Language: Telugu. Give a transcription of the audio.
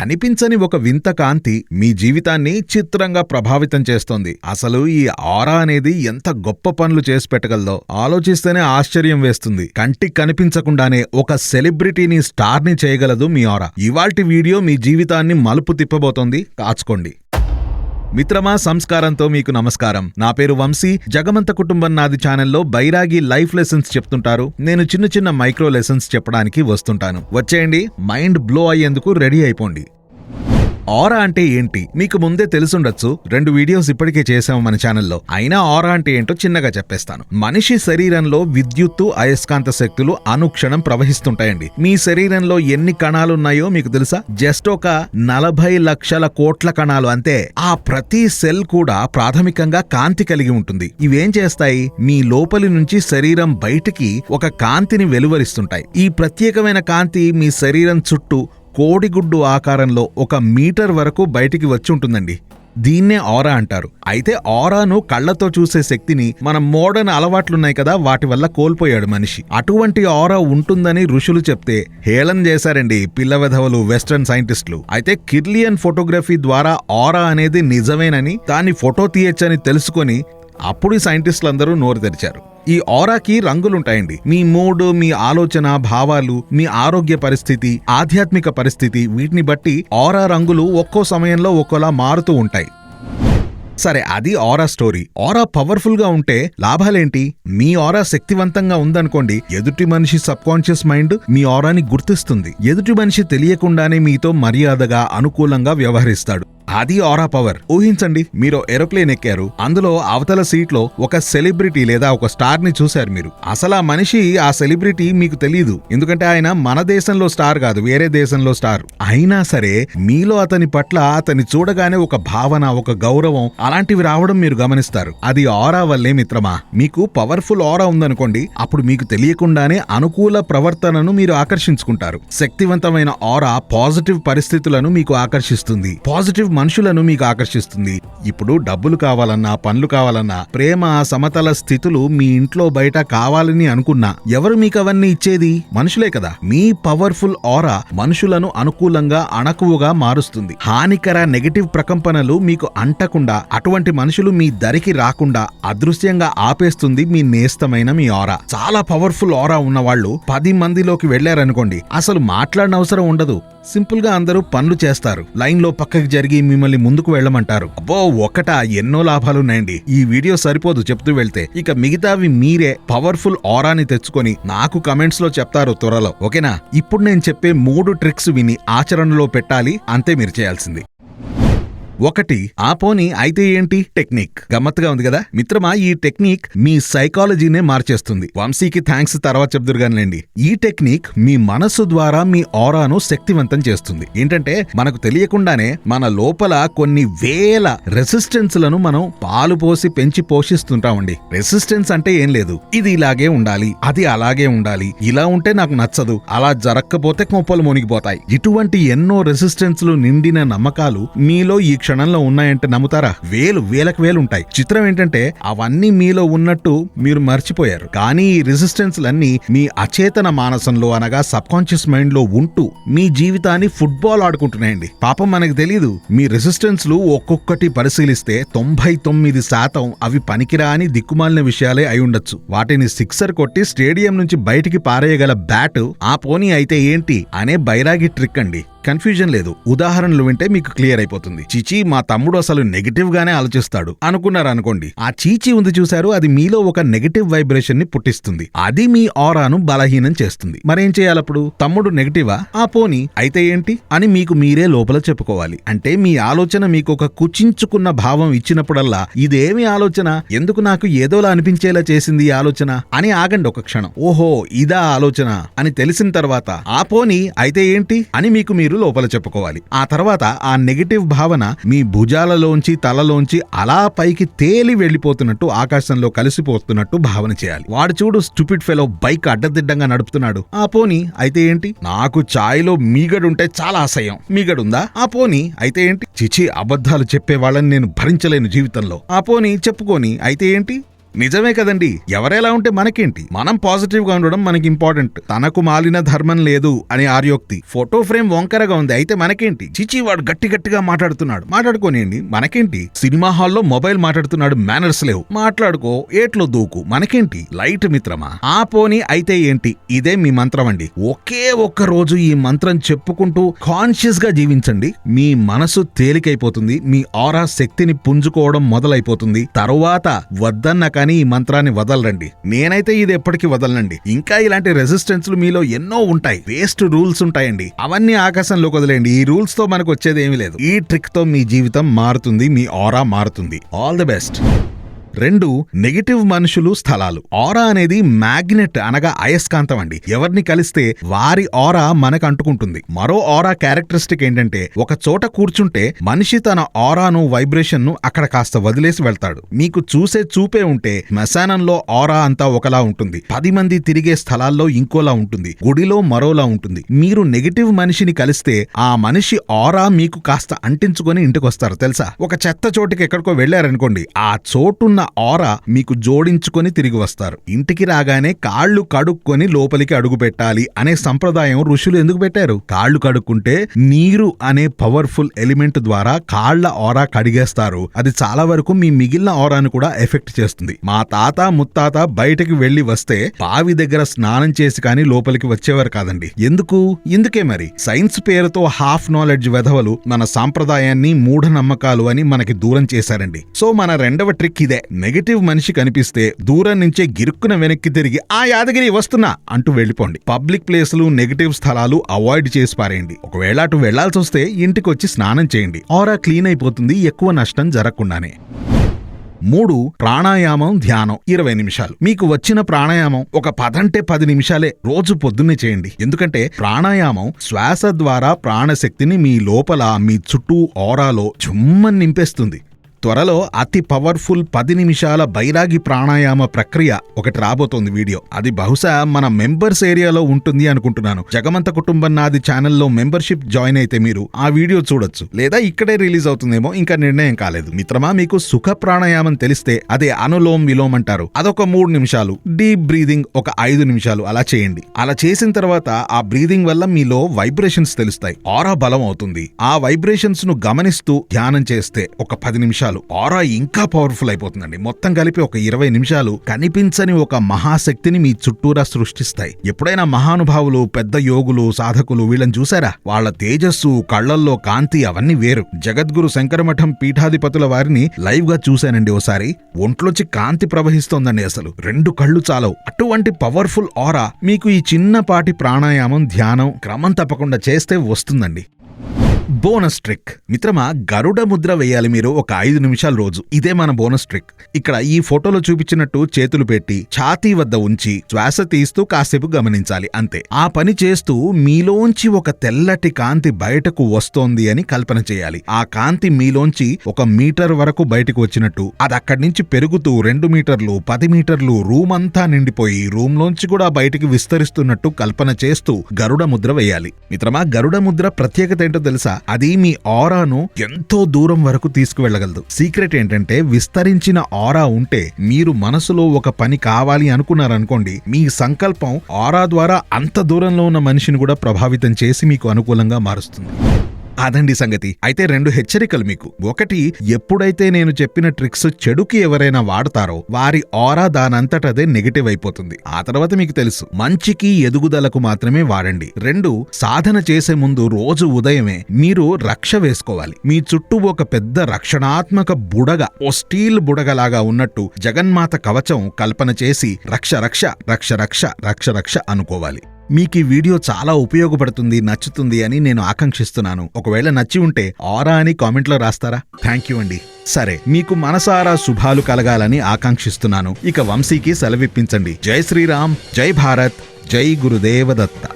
కనిపించని ఒక వింత కాంతి మీ జీవితాన్ని చిత్రంగా ప్రభావితం చేస్తోంది. అసలు ఈ ఆరా అనేది ఎంత గొప్ప పనులు చేసి పెట్టగలదో ఆలోచిస్తేనే ఆశ్చర్యం వేస్తుంది. కంటికి కనిపించకుండానే ఒక సెలబ్రిటీని స్టార్ని చేయగలదు మీ ఆరా. ఇవాల్టి వీడియో మీ జీవితాన్ని మలుపు తిప్పబోతోంది. కాచుకోండి. మిత్రమా సంస్కారంతో మీకు నమస్కారం. నా పేరు వంశీ. జగమంత కుటుంబం నాది ఛానల్లో బైరాగి లైఫ్ లెసన్స్ చెప్తుంటారు. నేను చిన్న చిన్న మైక్రో లెసన్స్ చెప్పడానికి వస్తుంటాను. వచ్చేయండి. మైండ్ బ్లో అయ్యేందుకు రెడీ అయిపోండి. ఆరా అంటే ఏంటి? మీకు ముందే తెలుసుండొచ్చు. రెండు వీడియోస్ ఇప్పటికే చేసాము మన ఛానల్లో. అయినా ఆరా అంటే ఏంటో చిన్నగా చెప్పేస్తాను. మనిషి శరీరంలో విద్యుత్తు అయస్కాంత శక్తులు అనుక్షణం ప్రవహిస్తుంటాయండి. మీ శరీరంలో ఎన్ని కణాలున్నాయో మీకు తెలుసా? జస్ట్ ఒక నలభై లక్షల కోట్ల కణాలు అంతే. ఆ ప్రతి సెల్ కూడా ప్రాథమికంగా కాంతి కలిగి ఉంటుంది. ఇవేం చేస్తాయి? మీ లోపలి నుంచి శరీరం బయటికి ఒక కాంతిని వెలువరిస్తుంటాయి. ఈ ప్రత్యేకమైన కాంతి మీ శరీరం చుట్టూ కోడిగుడ్డు ఆకారంలో ఒక మీటర్ వరకు బయటికి వచ్చి ఉంటుందండి. దీన్నే ఆరా అంటారు. అయితే ఆరాను కళ్ళతో చూసే శక్తిని మన మోడర్న్ అలవాట్లున్నాయి కదా వాటి వల్ల కోల్పోయాడు మనిషి. అటువంటి ఆరా ఉంటుందని ఋషులు చెప్తే హేళన చేశారండి పిల్లవెధవలు వెస్ట్రన్ సైంటిస్టులు. అయితే కిర్లియన్ ఫోటోగ్రఫీ ద్వారా ఆరా అనేది నిజమేనని దాన్ని ఫోటో తీయచ్చని తెలుసుకొని అప్పుడు సైంటిస్టులు సైంటిస్టులందరూ నోరు తెరిచారు. ఈ ఆరాకి రంగులుంటాయండి. మీ మూడ్ మీ ఆలోచన భావాలు మీ ఆరోగ్య పరిస్థితి ఆధ్యాత్మిక పరిస్థితి వీటిని బట్టి ఆరా రంగులు ఒక్కో సమయంలో ఒక్కోలా మారుతూ ఉంటాయి. సరే అది ఆరా స్టోరీ. ఆరా పవర్ఫుల్గా ఉంటే లాభాలేంటి? మీ ఆరా శక్తివంతంగా ఉందనుకోండి ఎదుటి మనిషి సబ్ కాన్షియస్ మైండ్ మీ ఆరాని గుర్తిస్తుంది. ఎదుటి మనిషి తెలియకుండానే మీతో మర్యాదగా అనుకూలంగా వ్యవహరిస్తాడు. అది ఆరా పవర్. ఊహించండి మీరు ఏరోప్లేన్ ఎక్కారు. అందులో అవతల సీట్లో ఒక సెలబ్రిటీ లేదా ఒక స్టార్ని చూశారు మీరు. అసలు ఆ మనిషి ఆ సెలబ్రిటీ మీకు తెలియదు ఎందుకంటే ఆయన మన దేశంలో స్టార్ కాదు వేరే దేశంలో స్టార్. అయినా సరే మీలో అతని పట్ల అతని చూడగానే ఒక భావన ఒక గౌరవం అలాంటివి రావడం మీరు గమనిస్తారు. అది ఆరా వల్లే మిత్రమా? మీకు పవర్ఫుల్ ఆరా ఉందనుకోండి అప్పుడు మీకు తెలియకుండానే అనుకూల ప్రవర్తనను మీరు ఆకర్షించుకుంటారు. శక్తివంతమైన ఆరా పాజిటివ్ పరిస్థితులను మీకు ఆకర్షిస్తుంది. పాజిటివ్ మనుషులను మీకు ఆకర్షిస్తుంది. ఇప్పుడు డబ్బులు కావాలన్నా పనులు కావాలన్నా ప్రేమ సమతల స్థితులు మీ ఇంట్లో బయట కావాలని అనుకున్నా ఎవరు మీకు అవన్నీ ఇచ్చేది? మనుషులే కదా. మీ పవర్ఫుల్ ఆరా మనుషులను అనుకూలంగా అణకువగా మారుస్తుంది. హానికర నెగటివ్ ప్రకంపనలు మీకు అంటకుండా అటువంటి మనుషులు మీ దరికి రాకుండా అదృశ్యంగా ఆపేస్తుంది మీ నేస్తమైన మీ ఆరా. చాలా పవర్ఫుల్ ఆరా ఉన్నవాళ్ళు పది మందిలోకి వెళ్ళారనుకోండి అసలు మాట్లాడిన అవసరం ఉండదు. సింపుల్గా అందరూ పనులు చేస్తారు. లైన్లో పక్కకి జరిగి మిమ్మల్ని ముందుకు వెళ్ళమంటారు. అబ్బో ఒకటా ఎన్నో లాభాలున్నాయండి. ఈ వీడియో సరిపోదు చెప్తూ వెళ్తే. ఇక మిగతావి మీరే పవర్ఫుల్ ఆరాని తెచ్చుకొని నాకు కమెంట్స్లో చెప్తారు త్వరలో. ఓకేనా? ఇప్పుడు నేను చెప్పే మూడు ట్రిక్స్ విని ఆచరణలో పెట్టాలి. అంతే మీరు చేయాల్సింది. ఒకటి ఆ అయితే ఏంటి? టెక్నిక్. గమ్మత్తుగా ఉంది కదా? మిత్రమా ఈ టెక్నిక్ మీ సైకాలజీనే మార్చేస్తుంది. వంశీకి థ్యాంక్స్ తర్వాత చెప్దురుగానిలేండి. ఈ టెక్నిక్ మీ మనస్సు ద్వారా మీ ఆరాను శక్తివంతం చేస్తుంది. ఏంటంటే మనకు తెలియకుండానే మన లోపల కొన్ని వేల రెసిస్టెన్స్లను మనం పాలు పోసి పెంచి పోషిస్తుంటామండి రెసిస్టెన్స్ అంటే ఏం లేదు. ఇది ఇలాగే ఉండాలి అది అలాగే ఉండాలి. ఇలా ఉంటే నాకు నచ్చదు. అలా జరక్కపోతే కొంపలు మునిగిపోతాయి. ఇటువంటి ఎన్నో రెసిస్టెన్స్లు నిండిన నమ్మకాలు మీలో ఈ క్షణంలో ఉన్నాయంటే నమ్ముతారా? వేలు వేలకు వేలు ఉంటాయి. చిత్రం ఏంటంటే అవన్నీ మీలో ఉన్నట్టు మీరు మర్చిపోయారు. కానీ ఈ రెసిస్టెన్స్లన్నీ మీ అచేతన మానసంలో అనగా సబ్ కాన్షియస్ మైండ్లో ఉంటూ మీ జీవితాన్ని ఫుట్బాల్ ఆడుకుంటున్నాయండి. పాపం మనకు తెలియదు మీ రెసిస్టెన్స్లు ఒక్కొక్కటి పరిశీలిస్తే తొంభై తొమ్మిది శాతం అవి పనికిరాని దిక్కుమాలిన విషయాలే అయి ఉండొచ్చు. వాటిని సిక్సర్ కొట్టి స్టేడియం నుంచి బయటికి పారేయగల బ్యాట్ ఆ పోనీ అయితే ఏంటి? అనే బైరాగి ట్రిక్ అండి. కన్ఫ్యూజన్ లేదు. ఉదాహరణలు వింటే మీకు క్లియర్ అయిపోతుంది. చిచి మా తమ్ముడు అసలు నెగిటివ్ గానే ఆలోచిస్తాడు. అనుకున్నారు అనుకోండి ఆ చీచీ ఉంది చూశారు అది మీలో ఒక నెగిటివ్ వైబ్రేషన్ని పుట్టిస్తుంది. అది మీ ఆరాను బలహీనం చేస్తుంది. మరేం చేయాలప్పుడు? తమ్ముడు నెగిటివా? ఆ పోని. అయితే ఏంటి? అని మీకు మీరే లోపల చెప్పుకోవాలి. అంటే మీ ఆలోచన మీకు ఒక కుచించుకున్న భావం ఇచ్చినప్పుడల్లా ఇదేమి ఆలోచన? ఎందుకు నాకు ఏదోలా అనిపించేలా చేసింది ఈ ఆలోచన? అని ఆగండి ఒక క్షణం. ఓహో ఇదా ఆలోచన? అని తెలిసిన తర్వాత ఆ పోని అయితే ఏంటి? అని మీకు మీరు లోపల చెప్పుకోవాలి. ఆ తర్వాత ఆ నెగిటివ్ భావన మీ భుజాలలోంచి తలలోంచి అలా పైకి తేలి వెళ్ళిపోతున్నట్టు ఆకాశంలో కలిసిపోతున్నట్టు భావన చేయాలి. వాడు చూడు స్టూపిడ్ ఫెలో బైక్ అడ్డదిడ్డంగా నడుపుతున్నాడు. ఆ పోని అయితే ఏంటి? నాకు ఛాయ్లో మీగడుంటే చాలా అసహ్యం. మీగడుందా? ఆ పోని అయితే ఏంటి? చిచి అబద్ధాలు చెప్పే వాళ్ళని నేను భరించలేను జీవితంలో. ఆ పోని చెప్పుకొని అయితే ఏంటి? నిజమే కదండి. ఎవరెలా ఉంటే మనకేంటి? మనం పాజిటివ్గా ఉండడం మనకి ఇంపార్టెంట్. తనకు మాలిన ధర్మం లేదు అని ఆర్యోక్తి. ఫోటో ఫ్రేమ్ వంకరగా ఉంది. అయితే మనకేంటి? చిచి వాడు గట్టి గట్టిగా మాట్లాడుతున్నాడు. మాట్లాడుకోనియండి. మనకేంటి? సినిమా హాల్లో మొబైల్ మాట్లాడుతున్నాడు. మేనర్స్ లేవు. మాట్లాడుకో. ఏట్లో దూకు. మనకేంటి? లైట్ మిత్రమా? ఆ పోని అయితే ఏంటి? ఇదే మీ మంత్రం అండి. ఒకే ఒక్క రోజు ఈ మంత్రం చెప్పుకుంటూ కాన్షియస్గా జీవించండి. మీ మనసు తేలికైపోతుంది. మీ ఆరా శక్తిని పుంజుకోవడం మొదలైపోతుంది. తరువాత వద్దన్న కానీ ఈ మంత్రాన్ని వదలరండి. నేనైతే ఇది ఎప్పటికీ వదలనండి. ఇంకా ఇలాంటి రెసిస్టెన్స్లు మీలో ఎన్నో ఉంటాయి. వేస్ట్ రూల్స్ ఉంటాయండి. అవన్నీ ఆకాశంలోకి వదిలేయండి. ఈ రూల్స్తో మనకు వచ్చేది ఏమీ లేదు. ఈ ట్రిక్తో మీ జీవితం మారుతుంది మీ ఆరా మారుతుంది. ఆల్ ది బెస్ట్ రెండు నెగిటివ్ మనుషులు స్థలాలు. ఆరా అనేది మ్యాగ్నెట్ అనగా అయస్కాంతం అండి. ఎవరిని కలిస్తే వారి ఆరా మనకు అంటుకుంటుంది. మరో ఆరా క్యారెక్టరిస్టిక్ ఏంటంటే ఒక చోట కూర్చుంటే మనిషి తన ఆరాను వైబ్రేషన్ను అక్కడ కాస్త వదిలేసి వెళ్తాడు. మీకు చూసే చూపే ఉంటే శ్మశానంలో ఆరా అంతా ఒకలా ఉంటుంది. పది మంది తిరిగే స్థలాల్లో ఇంకోలా ఉంటుంది. గుడిలో మరోలా ఉంటుంది. మీరు నెగిటివ్ మనిషిని కలిస్తే ఆ మనిషి ఆరా మీకు కాస్త అంటించుకొని ఇంటికొస్తారు తెలుసా? ఒక చెత్త చోటుకి ఎక్కడికో వెళ్ళారనుకోండి ఆ చోటున్న ఆరా మీకు జోడించుకొని తిరిగి వస్తారు. ఇంటికి రాగానే కాళ్ళు కడుక్కొని లోపలికి అడుగు పెట్టాలి అనే సంప్రదాయం ఋషులు ఎందుకు పెట్టారు? కాళ్ళు కడుక్కుంటే నీరు అనే పవర్ఫుల్ ఎలిమెంట్ ద్వారా కాళ్ళ ఆరా కడిగేస్తారు. అది చాలా వరకు మీ మిగిలిన ఆరాను కూడా ఎఫెక్ట్ చేస్తుంది. మా తాత ముత్తాత బయటకు వెళ్ళి వస్తే బావి దగ్గర స్నానం చేసి కానీ లోపలికి వచ్చేవారు కాదండి. ఎందుకు? ఎందుకే మరి? సైన్స్ పేరుతో హాఫ్ నాలెడ్జ్ వెధవలు మన సాంప్రదాయాన్ని మూఢనమ్మకాలు అని మనకి దూరం చేశారండి. సో మన రెండవ ట్రిక్ ఇదే. నెగటివ్ మనిషి కనిపిస్తే దూరం నుంచే గిరుక్కున వెనక్కి తిరిగి ఆ యాదగిరి వస్తున్నా అంటూ వెళ్ళిపోండి. పబ్లిక్ ప్లేసులు నెగటివ్ స్థలాలు అవాయిడ్ చేసి పారేయండి. ఒకవేళ అటు వెళ్ళాల్సి వస్తే ఇంటికి వచ్చి స్నానం చేయండి. ఆరా క్లీన్ అయిపోతుంది ఎక్కువ నష్టం జరగకుండానే. మూడు ప్రాణాయామం ధ్యానం ఇరవై నిమిషాలు. మీకు వచ్చిన ప్రాణాయామం ఒక పదంటే పది నిమిషాలే రోజు పొద్దున్నే చేయండి. ఎందుకంటే ప్రాణాయామం శ్వాస ద్వారా ప్రాణశక్తిని మీ లోపల మీ చుట్టూ ఓరాలో చుమ్మని నింపేస్తుంది. త్వరలో అతి పవర్ఫుల్ పది నిమిషాల బైరాగి ప్రాణాయామ ప్రక్రియ ఒకటి రాబోతోంది వీడియో. అది బహుశా మన మెంబర్స్ ఏరియాలో ఉంటుంది అనుకుంటున్నాను. జగమంత కుటుంబం నాది ఛానల్లో మెంబర్షిప్ జాయిన్ అయితే మీరు ఆ వీడియో చూడొచ్చు. లేదా ఇక్కడే రిలీజ్ అవుతుందేమో ఇంకా నిర్ణయం కాలేదు. మిత్రమా మీకు సుఖ ప్రాణాయామం తెలిస్తే అదే అనులోమ్ విలోమ్ అంటారు. అదొక మూడు నిమిషాలు. డీప్ బ్రీదింగ్ ఒక ఐదు నిమిషాలు అలా చేయండి. అలా చేసిన తర్వాత ఆ బ్రీదింగ్ వల్ల మీలో వైబ్రేషన్స్ తెలుస్తాయి. ఆరా బలం అవుతుంది. ఆ వైబ్రేషన్స్ను గమనిస్తూ ధ్యానం చేస్తే ఒక పది నిమిషాలు ఆరా ఇంకా పవర్ఫుల్ అయిపోతుందండి. మొత్తం కలిపి ఒక ఇరవై నిమిషాలు కనిపించని ఒక మహాశక్తిని మీ చుట్టూరా సృష్టిస్తాయి. ఎప్పుడైనా మహానుభావులు పెద్ద యోగులు సాధకులు వీళ్ళని చూసారా? వాళ్ళ తేజస్సు కళ్ళల్లో కాంతి అవన్నీ వేరు. జగద్గురు శంకరమఠం పీఠాధిపతుల వారిని లైవ్గా చూశానండి ఓసారి. ఒంట్లోంచి కాంతి ప్రవహిస్తోందండి అసలు. రెండు కళ్ళు చాలవు. అటువంటి పవర్ఫుల్ ఆరా మీకు ఈ చిన్నపాటి ప్రాణాయామం ధ్యానం క్రమం తప్పకుండా చేస్తే వస్తుందండి. Bonus trick. మిత్రమా గరుడ ముద్ర వేయాలి మీరు ఒక ఐదు నిమిషాల రోజు. ఇదే మన బోనస్ ట్రిక్. ఇక్కడ ఈ ఫోటోలో చూపించినట్టు చేతులు పెట్టి ఛాతీ వద్ద ఉంచి శ్వాస తీస్తూ కాసేపు గమనించాలి అంతే. ఆ పని చేస్తూ మీలోంచి ఒక తెల్లటి కాంతి బయటకు వస్తోంది అని కల్పన చేయాలి. ఆ కాంతి మీలోంచి ఒక మీటర్ వరకు బయటకు వచ్చినట్టు అది అక్కడి నుంచి పెరుగుతూ రెండు మీటర్లు పది మీటర్లు రూమ్ అంతా నిండిపోయి రూమ్ లోంచి కూడా బయటికి విస్తరిస్తున్నట్టు కల్పన చేస్తూ గరుడ ముద్ర వేయాలి. మిత్రమా గరుడ ముద్ర ప్రత్యేకత ఏంటో తెలుసా? అది మీ ఆరాను ఎంతో దూరం వరకు తీసుకువెళ్ళగలదు సీక్రెట్ ఏంటంటే విస్తరించిన ఆరా ఉంటే మీరు మనసులో ఒక పని కావాలి అనుకున్నారనుకోండి మీ సంకల్పం ఆరా ద్వారా అంత దూరంలో ఉన్న మనిషిని కూడా ప్రభావితం చేసి మీకు అనుకూలంగా మారుస్తుంది. అదండి సంగతి. అయితే రెండు హెచ్చరికలు మీకు. ఒకటి ఎప్పుడైతే నేను చెప్పిన ట్రిక్స్ చెడుకి ఎవరైనా వాడతారో వారి ఆరా దానంతటదే నెగిటివ్ అయిపోతుంది. ఆ తర్వాత మీకు తెలుసు. మంచికి ఎదుగుదలకు మాత్రమే వాడండి. రెండు సాధన చేసే ముందు రోజు ఉదయమే మీరు రక్ష వేసుకోవాలి. మీ చుట్టూ ఒక పెద్ద రక్షణాత్మక బుడగ ఓ స్టీల్ బుడగలాగా ఉన్నట్టు జగన్మాత కవచం కల్పన చేసి రక్ష రక్ష రక్ష రక్ష రక్ష రక్ష అనుకోవాలి. మీకు ఈ వీడియో చాలా ఉపయోగపడుతుంది నచ్చుతుంది అని నేను ఆకాంక్షిస్తున్నాను. ఒకవేళ నచ్చి ఉంటే ఆరా అని కామెంట్లో రాస్తారా? థ్యాంక్ యూ అండి. సరే మీకు మనసారా శుభాలు కలగాలని ఆకాంక్షిస్తున్నాను. ఇక వంశీకి సెలవిప్పించండి. జై శ్రీరామ్ జై భారత్ జై గురుదేవదత్త.